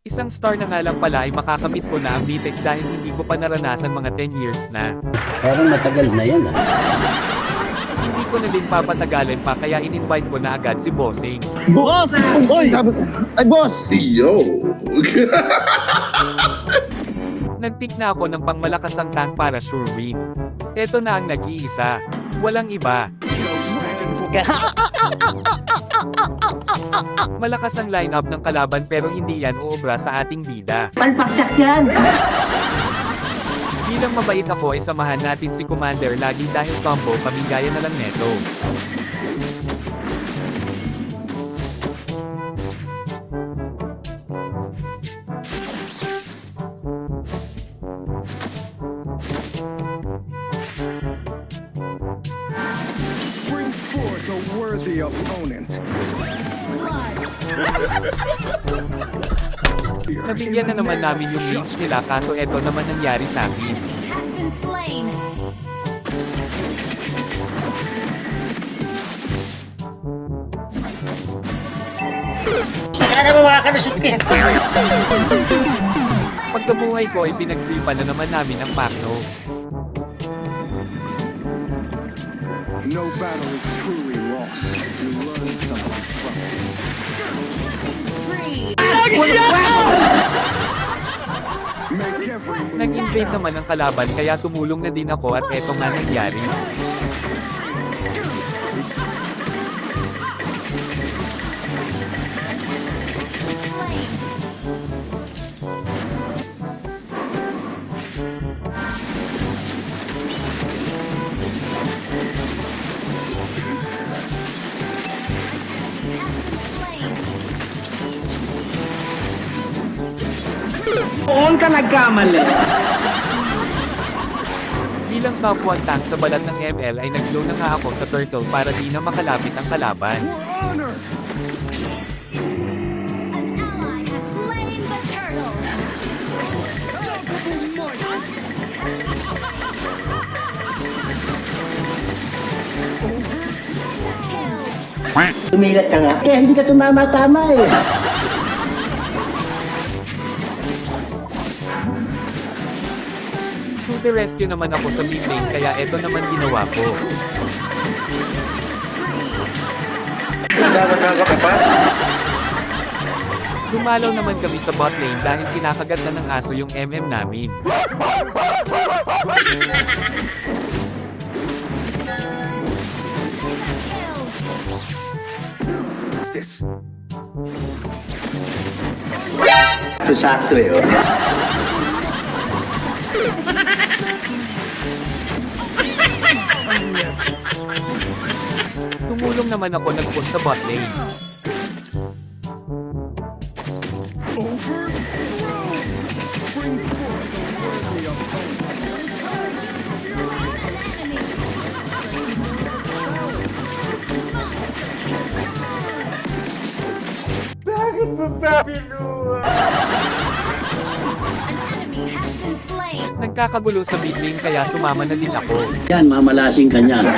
Isang star na nga lang pala ay makakamit ko na ang BTEC dahil hindi ko pa naranasan mga 10 years na. Parang matagal na yan ah. Hindi ko na din papatagalin pa kaya in-invite ko na agad si Bossing. Boss! Oy! Ay, boss! Yo! Nagpick na ako ng pangmalakasang tank para sure win. Ito na ang nag-iisa. Walang iba. Malakas ang lineup ng kalaban pero hindi yan uubra sa ating bida. Palpaksak yan! Bilang mabait ako ay samahan natin si Commander lagi dahil combo kami gaya na lang neto. A worthy opponent. Nabigyan na naman namin yung reach nila kaso eto naman nangyari sa akin. has been slain. Saka na ba makakalusot ka? Pagkabuhay ko ay pinagtripan na naman namin ang Pacno. No battle is truly lost. You learn something from Nag-invade naman ang kalaban kaya tumulong na din ako at eto nga nangyari. Nagkamali. Bilang top 1 tank sa balat ng ML ay nag-glow na nga ako sa turtle para di na makalapit ang kalaban. for honor. An ally has slain the turtle. Kill. Tumilat ka nga. Kaya hindi ka tumama-tama eh. Super rescue naman ako sa lane kaya eto naman ginawa ko. Dumalaw naman kami sa bot lane dahil kinakagat na ng aso yung MM namin. Justice. Ito sakto eh. Oh. Tumulong naman ako nag-push sa bot lane. Overthrow. Bring forth a worthy opponent. An enemy has been slain. Nagkakagulo sa mid lane kaya sumama na din ako. Yan, mamalasing ka niyan.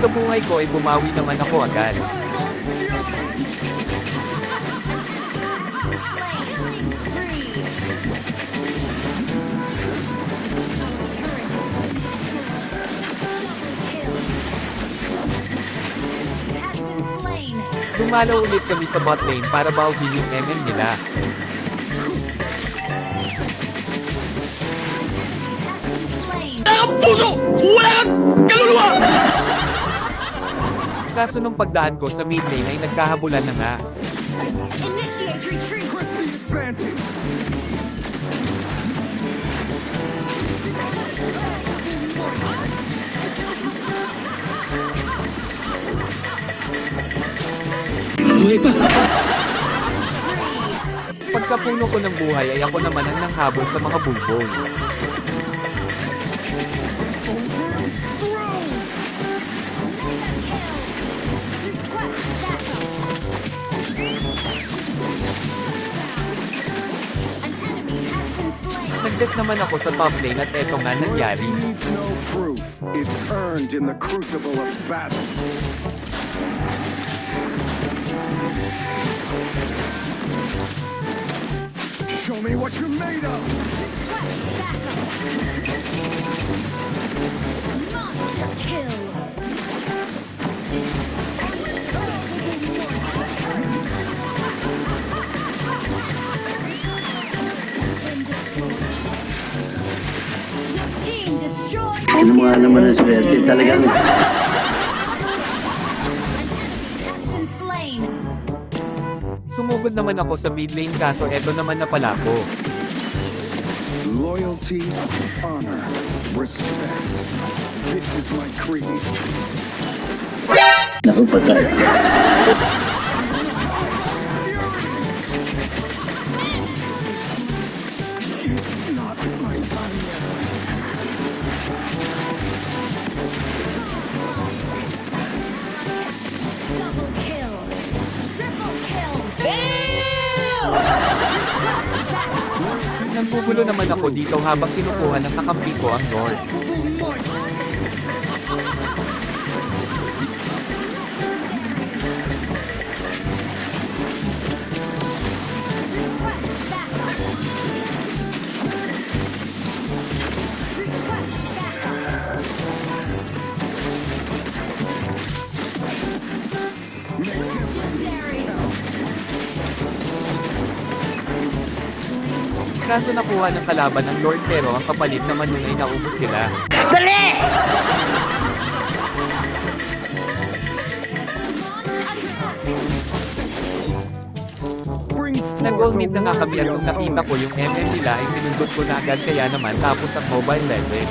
Pagkabuhay ko ay bumawi naman ako agad. Dumalaw ulit kami sa bot lane para baugin yung MM nila. Slain. Kaso nung pagdaan ko sa mid lane ay nagkahabulan na nga. Initiate retreat. The advantage. Pagkapuno ko ng buhay ay ako naman ang nanghabol sa mga bulbol. Nag-death naman ako sa top lane at eto nga nangyari. Needs no proof. It's earned in the crucible of battle. Show me what you're made of. Monster kill. Ano mga naman ang swerte talagang. Sumugod naman ako sa mid lane kaso eto naman na pala ko. Loyalty, honor, respect. This is my creed. naku patay. Nanggugulo naman ako dito habang kinukuha ng kakampi ko ang Lord. Kaso nakuha ng kalaban ng Lord pero ang kapalit naman nun ay naubos sila. Bring Nag-all meet na nga kami at nung nakita ko yung MM nila ay sinundot ko na agad kaya naman tapos ang mobile legend.